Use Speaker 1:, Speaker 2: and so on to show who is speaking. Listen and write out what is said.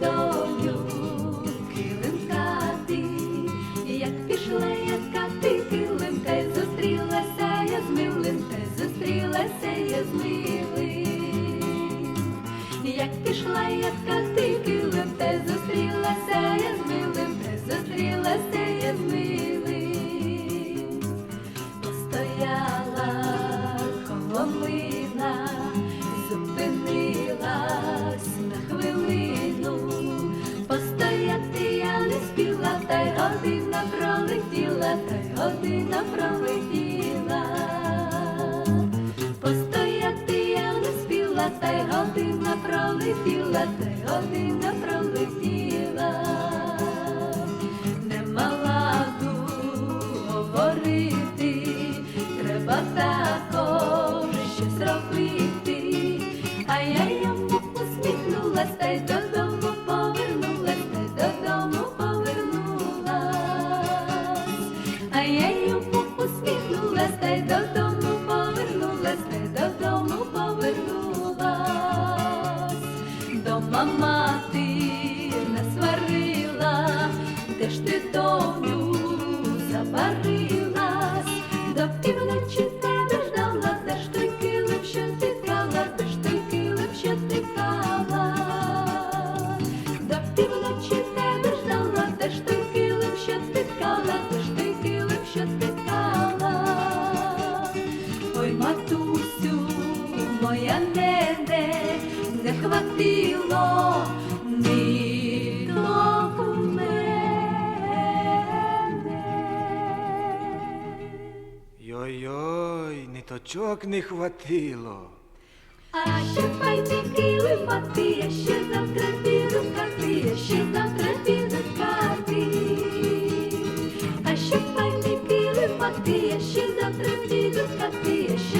Speaker 1: долю, килимка як пішла я з й зустрілася, я з милим, та зустрілася, я з ним. Година пролетіла, та й година пролетіла. Постояти я не спіла, та й година пролетіла, та й година пролетіла. Не мала говорити, треба також щось робити. А я йому усміхнулась, та й додому Дома мати насварила, де ж ти доню забарилась, до півночі тебе ждала, де ж той килим, що ти кала, де ж той килим, що ти кала. До півночі тебе ждала, де ж той килим, що ти кала, де ж килим, що ти кала. Ой, матусю, моя нене, не хватило ниток в мене.
Speaker 2: Йой-йой, ниточок не хватило.
Speaker 1: А ще файні килима ти, ще завтра піду в карти, ще завтра піду в карти. А ще файні килима ти, ще завтра піду в карти, ще